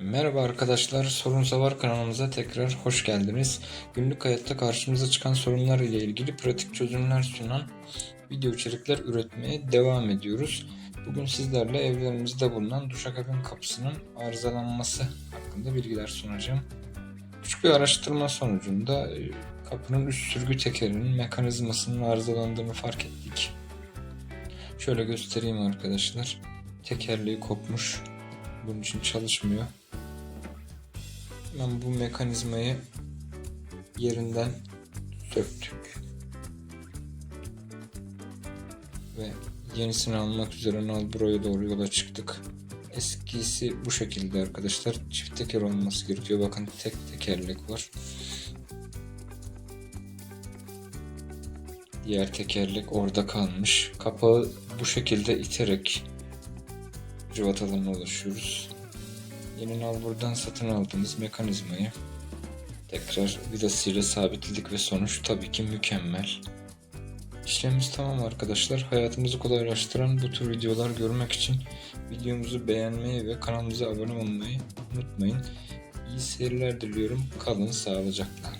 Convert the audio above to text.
Merhaba arkadaşlar, Sorun Savar kanalımıza tekrar hoş geldiniz. Günlük hayatta karşımıza çıkan sorunlar ile ilgili pratik çözümler sunan video içerikler üretmeye devam ediyoruz. Bugün sizlerle evlerimizde bulunan duşakabin kapısının arızalanması hakkında bilgiler sunacağım. Küçük bir araştırma sonucunda e, kapının üst sürgü tekerinin mekanizmasının arızalandığını fark ettik. Şöyle göstereyim arkadaşlar. Tekerleği kopmuş. Bunun için çalışmıyor. Hemen bu mekanizmayı yerinden söktük. Ve yenisini almak üzere Nalburo'ya doğru yola çıktık. Eskisi bu şekilde arkadaşlar. Çift teker olması gerekiyor. Bakın tek tekerlek var. Diğer tekerlek orada kalmış. Kapağı bu şekilde iterek cıvatalarına ulaşıyoruz. Yeni nalburdan satın aldığımız mekanizmayı tekrar vidasıyla sabitledik ve sonuç tabii ki mükemmel. İşlemimiz tamam arkadaşlar. Hayatımızı kolaylaştıran bu tür videolar görmek için videomuzu beğenmeyi ve kanalımıza abone olmayı unutmayın. İyi seyirler diliyorum. Kalın sağlıcakla.